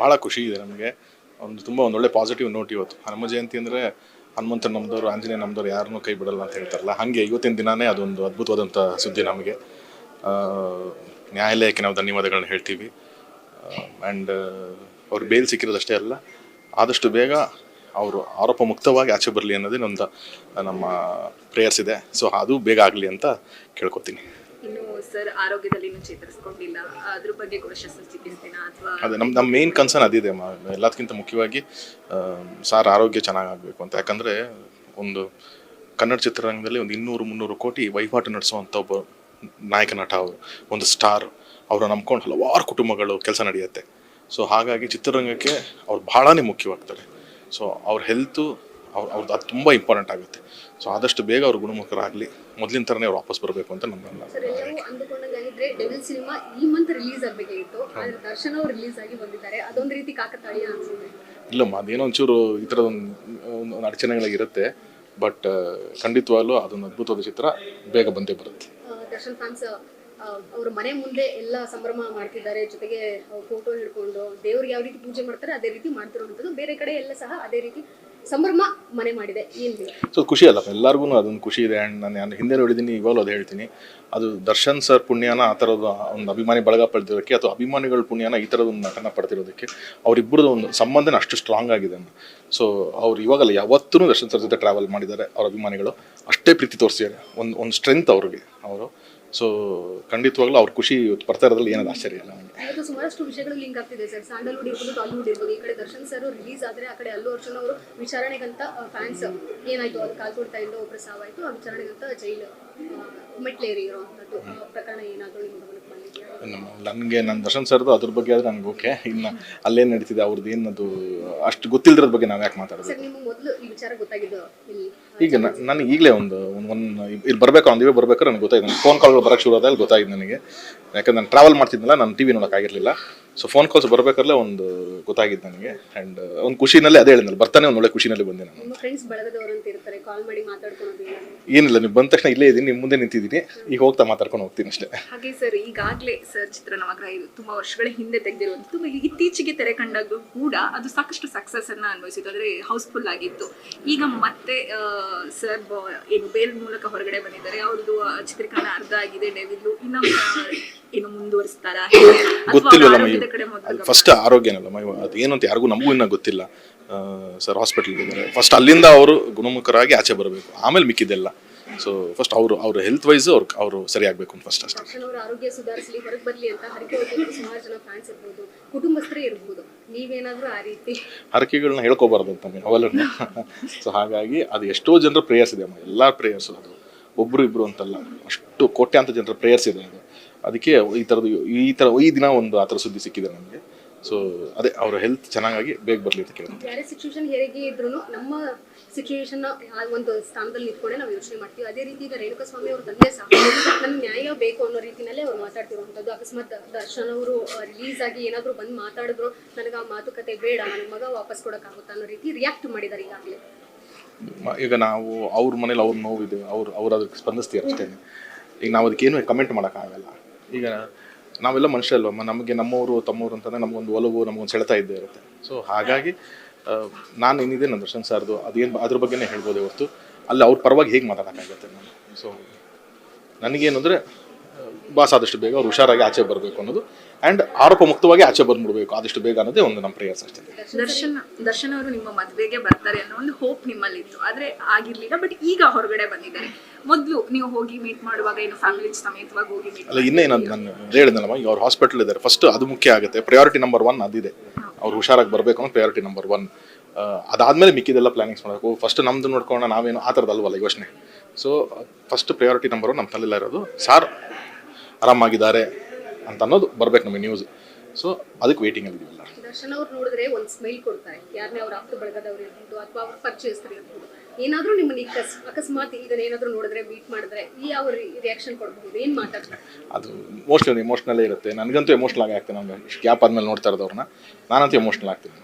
ಭಾಳ ಖುಷಿ ಇದೆ ನಮಗೆ. ಒಂದು ತುಂಬ ಒಂದು ಒಳ್ಳೆ ಪಾಸಿಟಿವ್ ನೋಟ್ ಇವತ್ತು. ಹನುಮ ಜಯಂತಿ ಅಂದರೆ ಹನುಮಂತ ನಮ್ಮದವ್ರು ಆಂಜನೇಯ ನಮ್ಮದವ್ರು ಯಾರನ್ನೂ ಕೈ ಬಿಡಲ್ಲ ಅಂತ ಹೇಳ್ತಾರಲ್ಲ, ಹಾಗೆ ಇವತ್ತಿನ ದಿನನೇ ಅದೊಂದು ಅದ್ಭುತವಾದಂಥ ಸುದ್ದಿ ನಮಗೆ. ನ್ಯಾಯಾಲಯಕ್ಕೆ ನಾವು ಧನ್ಯವಾದಗಳನ್ನ ಹೇಳ್ತೀವಿ. ಆ್ಯಂಡ್ ಅವ್ರು ಬೇಲ್ ಸಿಕ್ಕಿರೋದಷ್ಟೇ ಅಲ್ಲ, ಆದಷ್ಟು ಬೇಗ ಅವರು ಆರೋಪ ಮುಕ್ತವಾಗಿ ಆಚೆ ಬರಲಿ ಅನ್ನೋದೇ ನಮ್ಮ ಪ್ರೇಯರ್ಸ್ ಇದೆ. ಸೊ ಅದು ಬೇಗ ಆಗಲಿ ಅಂತ ಕೇಳ್ಕೊತೀನಿ. ಸರ್ ಆರೋಗ್ಯದಲ್ಲಿ ಚೇತರಿಸ್ಕೊಂಡಿಲ್ಲ. ಬಗ್ಗೆ ಅದೇ ನಮ್ಮ ನಮ್ಮ ಮೇನ್ ಕನ್ಸರ್ನ್ ಅದಿದೆ ಮಾ ಎಲ್ಲದಕ್ಕಿಂತ ಮುಖ್ಯವಾಗಿ ಸರ್ ಸಾರ್ ಆರೋಗ್ಯ ಚೆನ್ನಾಗಾಗಬೇಕು ಅಂತ. ಯಾಕಂದರೆ ಒಂದು ಕನ್ನಡ ಚಿತ್ರರಂಗದಲ್ಲಿ ಒಂದು ಇನ್ನೂರು, ಮುನ್ನೂರು ಕೋಟಿ ವಹಿವಾಟು ನಡೆಸುವಂಥ ಒಬ್ಬ ನಾಯಕ ನಟ ಅವರು, ಒಂದು ಸ್ಟಾರ್ ಅವರ ನಂಬ್ಕೊಂಡು ಹಲವಾರು ಕುಟುಂಬಗಳು ಕೆಲಸ ನಡೆಯುತ್ತೆ. ಸೊ ಹಾಗಾಗಿ ಚಿತ್ರರಂಗಕ್ಕೆ ಅವ್ರು ಬಹಳನೇ ಮುಖ್ಯವಾಗ್ತಾರೆ. ಸೊ ಅವ್ರ ಹೆಲ್ತು ಅವ್ರ ಅವ್ರದ್ದು ಅದು ತುಂಬ ಇಂಪಾರ್ಟೆಂಟ್ ಆಗುತ್ತೆ. ಸೊ ಆದಷ್ಟು ಬೇಗ ಅವ್ರು ಗುಣಮುಖರಾಗಲಿ. ಮೊದಲಿನ ಥರನೇ ಅವ್ರು ವಾಪಸ್ ಬರಬೇಕು ಅಂತ ನನ್ನ ಅಂದುಕೊಂಡಂಗಾಗಿದ್ರೆ ಡೆವಿಲ್ ಸಿನಿಮಾ ಈ ಮಂತ್ ರಿಲೀಸ್ ಆಗಬೇಕಾಗಿತ್ತು ಆದ್ರೆ ದರ್ಶನ್ ಅವರು ರಿಲೀಸ್ ಆಗಿ ಬಂದಿದ್ದಾರೆ. ಅದೊಂದು ರೀತಿ ಕಾಕತಾಳೀಯ ಅನ್ಸುತ್ತೆ. ಇಲ್ಲಮ್ಮ ಅದೇನೋ ಒಂಚೂರು ಈ ಥರದೊಂದು ಒಂದು ಒಂದು ಅಡಚಣೆಗಳಿರುತ್ತೆ ಬಟ್ ಖಂಡಿತವಾಗ್ಲೂ ಅದೊಂದು ಅದ್ಭುತವಾದ ಚಿತ್ರ ಬೇಗ ಬಂದೇ ಬರುತ್ತೆ. ದರ್ಶನ್ ಫ್ಯಾನ್ಸ್ ಅವ್ರ ಮನೆ ಮುಂದೆ ಎಲ್ಲ ಸಂಭ್ರಮ ಮಾಡ್ತಿದ್ದಾರೆ. ಜೊತೆಗೆ ಫೋಟೋ ಹಿಡ್ಕೊಂಡು ದೇವ್ರಿಗೆ ಯಾವ ರೀತಿ ಪೂಜೆ ಮಾಡ್ತಾರೆ ಅದೇ ರೀತಿ ಮಾಡ್ತಿರುವಂಥದ್ದು. ಬೇರೆ ಕಡೆ ಎಲ್ಲ ಸಹ ಅದೇ ರೀತಿ ಸಂಭ್ರಮ ಮನೆ ಮಾಡಿದೆ ಸೊ ಖುಷಿ ಅಲ್ಲ ಎಲ್ಲರಿಗೂ ಅದೊಂದು ಖುಷಿ ಇದೆ. ಆ್ಯಂಡ್ ನಾನು ನಾನು ಹಿಂದೆ ನೋಡಿದ್ದೀನಿ ಇವಾಗಲೂ ಅದು ಹೇಳ್ತೀನಿ. ಅದು ದರ್ಶನ್ ಸರ್ ಪುಣ್ಯನ ಆ ಥರದ ಒಂದು ಅಭಿಮಾನಿ ಬಳಗ ಪಡೆದಿರೋದಕ್ಕೆ, ಅಥವಾ ಅಭಿಮಾನಿಗಳ ಪುಣ್ಯನ ಈ ಥರದ ಒಂದು ನಟನ ಪಡೆದಿರೋದಕ್ಕೆ ಅವರಿಬ್ಬರದ್ದು ಒಂದು ಸಂಬಂಧನ ಅಷ್ಟು ಸ್ಟ್ರಾಂಗ್ ಆಗಿದೆ ಸೊ ಅವ್ರು ಇವಾಗಲ್ಲ ಯಾವತ್ತೂ ದರ್ಶನ್ ಸರ್ ಜೊತೆ ಟ್ರಾವೆಲ್ ಮಾಡಿದ್ದಾರೆ, ಅವ್ರ ಅಭಿಮಾನಿಗಳು. ಅಷ್ಟೇ ಪ್ರೀತಿ ತೋರಿಸಿದ್ದಾರೆ, ಒಂದು ಒಂದು ಸ್ಟ್ರೆಂತ್ ಅವ್ರಿಗೆ. ಅವರು ಸೊ ಖಂಡಿತವಾಗ್ಲೂ ಅವ್ರ ಖುಷಿ ಬರ್ತಾ ಇರೋದ್ರಲ್ಲಿ ಏನಾದ್ರು ಆಶ್ಚರ್ಯ ಇಲ್ಲ ಸುಮಾರಷ್ಟು ವಿಷಯಗಳು ಲಿಂಕ್ ಆಗ್ತಿದೆ ಸರ್. ಸ್ಯಾಂಡಲ್ವುಡ್ ಇರ್ಬೋದು ಟಾಲಿವುಡ್ ಇರ್ಬೋದು, ಈ ಕಡೆ ದರ್ಶನ್ ಸರ್ ರಿಲೀಸ್ ಆದ್ರೆ ಆ ಕಡೆ ಅಲ್ಲು ಅರ್ಜುನ್ ಅವರು ವಿಚಾರಣೆಗಂತ ಫ್ಯಾನ್ಸ್ ಏನಾಯ್ತು? ಅದು ಕಾಲ್ಕೊಡ್ತಾ ಇಂದು ಒಬ್ಬರು ಸಾವಾಯ್ತು, ಆ ವಿಚಾರಣೆಗಂತ ಜೈಲು ಮೆಟ್ಲೇರಿ ಅಂಥದ್ದು ಪ್ರಕರಣ ಏನಾದರೂ ಬಂದಿದೆಯಾ ನನಗೆ ನನ್ನ ದರ್ಶನ್ ಸರ್ದು ಅದ್ರ ಬಗ್ಗೆ ಆದ್ರೆ ನನಗೆ ಓಕೆ ಇನ್ನು ಅಲ್ಲೇ ನಡೀತಿದೆ ಅವ್ರದ್ದು ಏನದು ಅಷ್ಟು ಗೊತ್ತಿಲ್ಲದ್ರದ ಬಗ್ಗೆ ನಾವು ಯಾಕೆ ಮಾತಾಡೋದು ಈಗ ನನಗೆ ಈಗಲೇ ಒಂದು ಒಂದು ಇಲ್ಲಿ ಬರಬೇಕು ಒಂದು ಇವೇ ಬರ್ಬೇಕಾದ್ರೆ ನನಗೆ ಗೊತ್ತಾಯ್ತು. ಫೋನ್ ಕಾಲ್ಗಳು ಬರೋಕ್ಕೆ ಶುರು ಆದಾಗ ಗೊತ್ತಾಯ್ತು ನನಗೆ. ಯಾಕಂದ್ರೆ ನಾನು ಟ್ರಾವೆಲ್ ಮಾಡ್ತಿದ್ನಲ್ಲ ನಾನು ಟಿ ವಿ ನೋಡೋಕ್ಕಾಗಿರಲಿಲ್ಲ ಸೊ ಫೋನ್ ಕಾಲ್ಸ್ ಬರಬೇಕಲ್ಲೇ ಒಂದು ಗೊತ್ತಾಗಿದ್ದು ನನಗೆ. ಆ್ಯಂಡ್ ಒಂದು ಖುಷಿನಲ್ಲೇ ಅದೇ ಹೇಳಿದ್ನಲ್ಲ ಬರ್ತಾನೆ ಒಂದು ಒಳ್ಳೆ ಖುಷಿನಲ್ಲಿ ಬಂದೆ ನಾನು. ನಿಮ್ಮ ಫ್ರೆಂಡ್ಸ್ ಬಳಗದವರು ಅಂತ ಇರ್ತಾರೆ ಕಾಲ್ ಮಾಡಿ ಮಾತಾಡ್ಕೊಳೋದು ಏನಿಲ್ಲ ನೀವು ಬಂದ ತಕ್ಷಣ ಇಲ್ಲೇ ಇದ್ದೀನಿ ನಿಮ್ಮ ಮುಂದೆ ನಿಂತಿದ್ದೀನಿ. ಈಗ ಹೋಗ್ತಾ ಮಾತಾಡ್ಕೊಂಡು ಹೋಗ್ತೀನಿ ಅಷ್ಟೇ. ಹಾಗೆ ಸರ್ ಈಗಾಗಲೇ ಸರ್ ಚಿತ್ರ ನವಗ್ರಹ ಇದು ತುಂಬಾ ವರ್ಷಗಳ ಹಿಂದೆ ತೆಗೆದಿರುವಂಥ ತುಂಬ ಇತ್ತೀಚೆಗೆ ತೆರೆ ಕಂಡಾಗ ಕೂಡ ಅದು ಸಾಕಷ್ಟು ಸಕ್ಸಸ್ ಅನ್ನ ಅನುಭವಿಸಿತ್ತು. ಅಂದ್ರೆ ಹೌಸ್ಫುಲ್ ಆಗಿತ್ತು. ಈಗ ಮತ್ತೆ ಸರ್ ಏನು ಬೇಲ್ ಮೂಲಕ ಹೊರಗಡೆ ಬಂದಿದ್ದಾರೆ. ಅವ್ರದ್ದು ಚಿತ್ರೀಕರಣ ಅರ್ಧ ಆಗಿದೆ ಡೆವಿಲ್ಲು ಇನ್ನ ಮುಂದುವರಿಸ್ತಾರಾ ಮೊದಲು ಫಸ್ಟ್ ಆರೋಗ್ಯನಲ್ಲ ಅದು ಏನು ಅಂತ ಯಾರಿಗೂ ನಮಗೂ ಇನ್ನೂ ಗೊತ್ತಿಲ್ಲ. ಸರ್ ಹಾಸ್ಪಿಟಲ್ ಇದ್ದಾರೆ ಫಸ್ಟ್ ಅಲ್ಲಿಂದ ಅವರು ಗುಣಮುಖರಾಗಿ ಆಚೆ ಬರಬೇಕು. ಆಮೇಲೆ ಮಿಕ್ಕಿದೆಲ್ಲ ಸೊ ಫಸ್ಟ್ ಅವರು ಅವ್ರ ಹೆಲ್ತ್ ವೈಸ್ ಅವ್ರು ಅವರು ಸರಿಯಾಗಬೇಕು ಅಂತ ಫಸ್ಟ್ ಅಷ್ಟೇ. ಆರೋಗ್ಯ ಸುಧಾರಿಸಲಿ ಹೊರಗೆ ಬರಲಿ ಅಂತ ಹರಕೆ ಸುಮಾರು ಜನ ಫ್ಯಾನ್ಸ್ ಇರ್ಬೋದು ಕುಟುಂಬಸ್ಥರೇ ಇರ್ಬೋದು. ನೀವೇನಾದರೂ ಆ ರೀತಿ? ಹರಕೆಗಳನ್ನ ಹೇಳ್ಕೋಬಾರ್ದು ಅಂತ ಅವೆಲ್ಲ ಸೊ ಹಾಗಾಗಿ ಅದು ಎಷ್ಟೋ ಜನರ ಪ್ರೇಯರ್ಸ್ ಇದೆ ಅಮ್ಮ. ಎಲ್ಲ ಪ್ರೇಯರ್ಸ್ ಅದು. ಒಬ್ರು ಇಬ್ರು ಅಂತಲ್ಲ. ಅಷ್ಟು ಕೋಟ್ಯಾಂತ ಜನರ ಪ್ರೇಯರ್ಸ್ ಇದೆ ಅದು. ಅದಕ್ಕೆ ಈ ಥರದ್ದು ಈ ಥರ ಈ ದಿನ ಒಂದು ಆ ಥರ ಸುದ್ದಿ ಸಿಕ್ಕಿದೆ ನಮಗೆ. ಸೊ ಅದೇ ಅವರ ಹೆಲ್ತ್ ಚೆನ್ನಾಗಿ ಬೇಗ ಬರಲಿ ಅಂತ ಕೇಳ್ತೀನಿ. ಬೇರೆ ಸಿಚುವೇಶನ್ ಹೇಗೆ ಇದ್ರು ನಮ್ಮ ಸಿಚುವೇಶನ್ ಒಂದು ಸ್ಥಾನದಲ್ಲಿ ನಿಂತ್ಕೊಂಡೆ ನಾವು ಯೋಚನೆ ಮಾಡ್ತೀವಿ. ಅದೇ ರೀತಿ ಈಗ ರೇಣುಕಾ ಸ್ವಾಮಿ ಅವ್ರ ತಂದೆ ಸಹ ನಮ್ಗೆ ನ್ಯಾಯ ಬೇಕು ಅನ್ನೋ ರೀತಿನಲ್ಲೇ ಅವ್ರು ಮಾತಾಡ್ತಿರುವಂಥದ್ದು. ಅಕಸ್ಮಾತ್ ದರ್ಶನ್ ಅವರು ರಿಲೀಸ್ ಆಗಿ ಏನಾದರೂ ಬಂದು ಮಾತಾಡಿದ್ರು ನನಗೆ ಆ ಮಾತುಕತೆ ಬೇಡ ನನ್ನ ಮಗ ವಾಪಸ್ ಕೊಡೋಕ್ಕಾಗುತ್ತಾ ಅನ್ನೋ ರೀತಿ ರಿಯಾಕ್ಟ್ ಮಾಡಿದ್ದಾರೆ ಈಗಾಗಲೇ. ಈಗ ನಾವು ಅವ್ರ ಮನೇಲಿ ಅವ್ರ ನೋವಿದೆ ಅವ್ರು ಅವ್ರು ಅದಕ್ಕೆ ಸ್ಪಂದಿಸ್ತೀವಿ ಅಷ್ಟೇ ಈಗ ನಾವು ಅದಕ್ಕೇನು ಕಮೆಂಟ್ ಮಾಡೋಕ್ಕಾಗಲ್ಲ. ಈಗ ನಾವೆಲ್ಲ ಮನುಷ್ಯ ಅಲ್ವಮ್ಮ ನಮಗೆ ನಮ್ಮವರು ತಮ್ಮವರು ಅಂತಂದರೆ ನಮಗೊಂದು ಒಲವು, ನಮಗೊಂದು ಸೆಳೆತ ಇದ್ದೇ ಇರುತ್ತೆ. ಸೊ ಹಾಗಾಗಿ ನಾನು ಏನಿದೆ ನನ್ನ ದರ್ಶನ್ ಸರ್ದು ಅದೇನು ಅದ್ರ ಬಗ್ಗೆನೇ ಹೇಳ್ಬೋದು ಹೊರತು. ಅಲ್ಲಿ ಅವ್ರ ಪರವಾಗಿ ಹೇಗೆ ಮಾತಾಡೋಕ್ಕಾಗುತ್ತೆ ನಾನು? ಸೊ ನನಗೇನು ಅಂದರೆ ಬಾಸ್ ಆದಷ್ಟು ಬೇಗ ಅವ್ರು ಹುಷಾರಾಗಿ ಆಚೆ ಬರಬೇಕು ಅನ್ನೋದು. ಆ್ಯಂಡ್ ಆರೋಪ ಮುಕ್ತವಾಗಿ ಆಚೆ ಬಂದ್ಬಿಡ್ಬೇಕು ಆದಷ್ಟು ಬೇಗ ಅನ್ನೋದೇ ಒಂದು ನಮ್ಮ ಪ್ರೇಯರ್ಸ್ ಅಷ್ಟೇ. ದರ್ಶನ್ ದರ್ಶನ್ ಅವರು ನಿಮ್ಮ ಮದುವೆಗೆ ಬರ್ತಾರೆ ಅನ್ನೋ ಒಂದು ಹೋಪ್ ನಿಮ್ಮಲ್ಲಿ ಇತ್ತು ಆದ್ರೆ ಆಗಿರ್ಲಿಲ್ಲ ಬಟ್ ಈಗ ಹೊರಗಡೆ ಬಂದಿದ್ದಾರೆ. ಮೊದಲು ನೀವು ಹೋಗಿ ಮೀಟ್ ಮಾಡುವಾಗ ಏನು ಫ್ಯಾಮಿಲಿ ಸಮೇತವಾಗಿ ಹೋಗಿ ಅಲ್ಲ ಇನ್ನೇ ನಾನು ಹೇಳಿದ್ನಲ್ಲಮ್ಮ ಈಗ ಅವ್ರು ಹಾಸ್ಪಿಟಲ್ ಇದ್ದಾರೆ. ಫಸ್ಟ್ ಅದು ಮುಖ್ಯ ಆಗುತ್ತೆ. ಪ್ರಯಾರಿಟಿ ನಂಬರ್ ಒನ್ ಅದಿದೆ. ಅವ್ರು ಹುಷಾರಾಗಿ ಬರಬೇಕು ಅನ್ನೋ ಪ್ರಯಾರಿಟಿ ನಂಬರ್ ಒನ್ ಅದಾದ್ಮೇಲೆ ಮಿಕ್ಕಿದೆಲ್ಲ ಪ್ಲಾನಿಂಗ್ಸ್ ಮಾಡಬೇಕು. ಫಸ್ಟ್ ನಮ್ದು ನೋಡ್ಕೊಂಡು ನಾವೇನು ಆ ಥರದ್ದು ಅಲ್ವಲ್ಲ ಯೋಚನೆ. So first priority number one ನಮ್ಮ ತಲೆಲ್ಲ ಇರೋದು ಸಾರ್ ಆರಾಮಾಗಿದ್ದಾರೆ ಅಂತ ಅನ್ನೋದು ಬರ್ಬೇಕು ನಮಗೆ ನ್ಯೂಸ್ ಸೊ ಅದಕ್ಕೆ ವೇಟಿಂಗಲ್ಲಿ ಇದೀವಲ್ಲ. ದರ್ಶನ್ ಅವ್ರು ನೋಡಿದ್ರೆ ಒಂದು ಸ್ಮೈಲ್ ಕೊಡ್ತಾರೆ. ಯಾರನ್ನೇ ಅವ್ರ ಆಪ್ತ ಬಳಗದವ್ರು ಇರ್ಬೋದು ಅಥವಾ ಅವ್ರ ಪರಿಚಯಸ್ಥರು ಇರ್ಬೋದು. ಏನಾದ್ರೂ ನಿಮ್ಮನ್ನ ಕಸ್- ಅಕಸ್ಮಾತ್ ಇದನ್ನ ಏನಾದ್ರೂ ನೋಡಿದ್ರೆ ಮೀಟ್ ಮಾಡಿದ್ರೆ ಈ ಅವ್ರ ರಿಯಾಕ್ಷನ್ ಕೊಡಬಹುದು ಏನ್ ಮಾತಾಡ್ತಾರೆ? ಅದು ಮೋಸ್ಟ್ಲಿ ಇಮೋಷ್ನಲ್ಲೇ ಇರುತ್ತೆ. ನನಗಂತೂ ಎಮೋಷನಲ್ ಆಗಿ ಆಗ್ತೇನೆ ನಾನು ಗ್ಯಾಪ್ ಆದ್ಮೇಲೆ ನೋಡ್ತಾ ಇರೋದವ್ರನ್ನ ನಾನಂತೂ ಎಮೋಷ್ನಲ್ ಆಗ್ತೀನಿ.